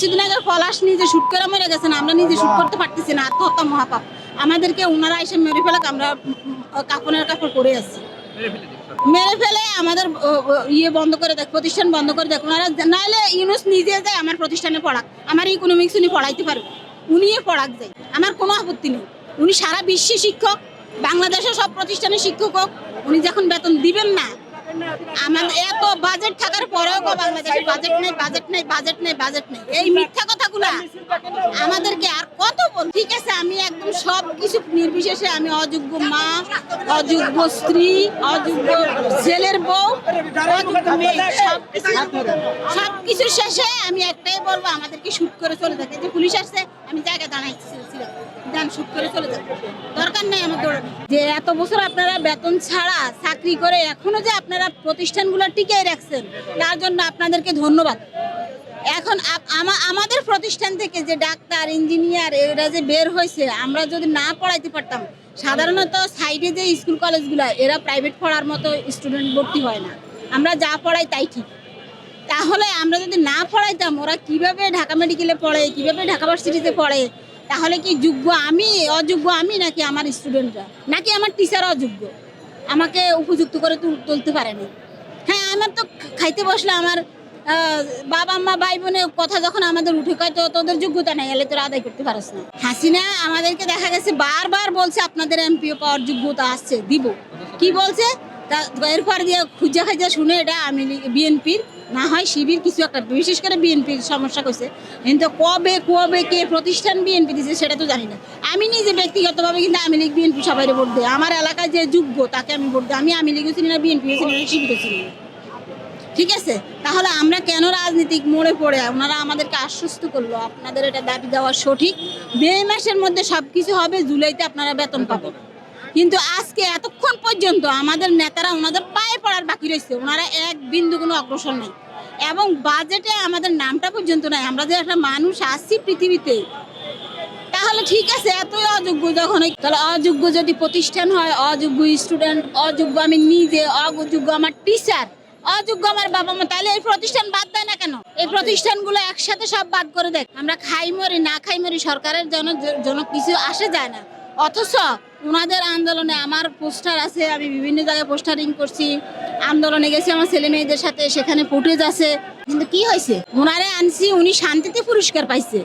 কিছুদিন আগে পলাশ নিজে শুট করে মরে গেছেন, আমরা নিজে শুট করতে পারতেছি না, আত্মহত্যা মহাপাপ। আমাদেরকে ওনারা এসে মেরে ফেলাক, আমরা কাপড়ের কাপড় পরে আছি। মেরে ফেলে আমাদের ইয়ে বন্ধ করে দেখ, প্রতিষ্ঠান বন্ধ করে দেখ ওনারা নাহলে ইউনুস নিজে যায় আমার প্রতিষ্ঠানে পড়াক, আমার ইকোনমিক্স উনি পড়াইতে পারবে, উনিই পড়াক যায়, আমার কোনো আপত্তি নেই। উনি সারা বিশ্বে শিক্ষক, বাংলাদেশের সব প্রতিষ্ঠানে শিক্ষক হোক, উনি যখন বেতন দিবেন না এত বাজেট থাকার পরেও গো বাংলাদেশে বাজেট নেই বাজেট নেই বাজেট নেই বাজেট নেই। এই মিথ্যা কথাগুলা আমাদেরকে আর কত ঠিক আছে, আমি একদম সব কিছু নির্বিশেষে আমি অযোগ্য মা, অযোগ্য স্ত্রী, অযোগ্য ছেলের বউ, অযোগ্য সব কিছু শেষে আমি একটাই বলব, আমাদেরকে শুট করে চলে যাবে যে পুলিশ আসছে, আমি জায়গায় দাঁড়াইছিলাম যান শুট করে চলে যাবে। দরকার নেই আমার দৌড়ানো যে এত বছর আপনারা বেতন ছাড়া চাকরি করে এখনও যে আপনারা প্রতিষ্ঠানগুলো টিকিয়ে রাখছেন, তার জন্য আপনাদেরকে ধন্যবাদ। এখন আমাদের প্রতিষ্ঠান থেকে যে ডাক্তার, ইঞ্জিনিয়ার এরা যে বের হয়েছে, আমরা যদি না পড়াইতে পারতাম, সাধারণত সাইডে যে স্কুল কলেজগুলো এরা প্রাইভেট পড়ার মতো স্টুডেন্ট ভর্তি হয় না। আমরা যা পড়াই তাই ঠিক। তাহলে আমরা যদি না পড়াইতাম, ওরা কীভাবে ঢাকা মেডিকেলে পড়ে, কীভাবে ঢাকা ভার্সিটিতে পড়ে তাহলে কি যোগ্য আমি, অযোগ্য আমি নাকি আমার স্টুডেন্টরা নাকি আমার টিচার অযোগ্য? আমাকে উপযুক্ত করে তুল- তুলতে পারেনি হ্যাঁ আমার তো খাইতে বসলে আমার বাবা, মা, ভাই, বোনের কথা যখন আমাদের উঠে কয়, তো তোদের যোগ্যতা নেই, এলে তোরা আদায় করতে পারিস না। হাসিনা আমাদেরকে দেখা গেছে বারবার বলছে, আপনাদের এমপিও পাওয়ার যোগ্যতা আসছে দিব। কি বলছে? তা, এরপর দিয়ে খুঁজা খাজা শুনে এটা আমি বিএনপির না হয় শিবির কিছু একটা, বিশেষ করে বিএনপির সমস্যা করছে। কিন্তু কবে কবে, কে প্রতিষ্ঠান বিএনপি দিচ্ছে সেটা তো জানি না। আমি নিজে ব্যক্তিগতভাবে কিন্তু আমি লীগ বিএনপি সবাই ভোট দিই। আমার এলাকায় যে যোগ্য, তাকে আমি ভোট দিই। আমি আমি লীগও চিনি না বিএনপিও চিনি না, শিবিরও চিনি না। ঠিক আছে? তাহলে আমরা কেন রাজনীতিক মোড়ে পড়ে ওনারা আমাদেরকে আশ্বস্ত করল? আপনাদের এটা দাবি দেওয়া সঠিক। মে মাসের মধ্যে সব কিছু হবে, জুলাইতে আপনারা বেতন পাবেন। কিন্তু আজকে এতক্ষণ পর্যন্ত আমাদের নেতারা ওনাদের পায়ে পড়ার বাকি রয়েছে ওনারা এক বিন্দু কোনো অগ্রসর নেই। এবং বাজেটে আমাদের নামটা পর্যন্ত নাই। আমরা যে একটা মানুষ আসছি পৃথিবীতে তাহলে ঠিক আছে এতই অযোগ্য যখন তাহলে অযোগ্য যদি প্রতিষ্ঠান হয় অযোগ্য স্টুডেন্ট অযোগ্য আমি নিজে অযোগ্য আমার টিচার অযোগ্য আমার বাবা মা তাহলে এই প্রতিষ্ঠান বাদ দেয় না কেন? এই প্রতিষ্ঠানগুলো একসাথে সব বাদ করে দেয়। আমরা খাই মরি না খাই মরি সরকারের জন্য জন্য কিছু আসে যায় না। অথচ ওনাদের আন্দোলনে আমার পোস্টার আছে, আমি বিভিন্ন জায়গায় পোস্টারিং করছি। আন্দোলনে গেছি, আমার ছেলে মেয়েদের সাথে সেখানে ফুটেজ আছে। কিন্তু কি হয়েছে? ওনারে আনছি, উনি শান্তিতে পুরস্কার পাইছে।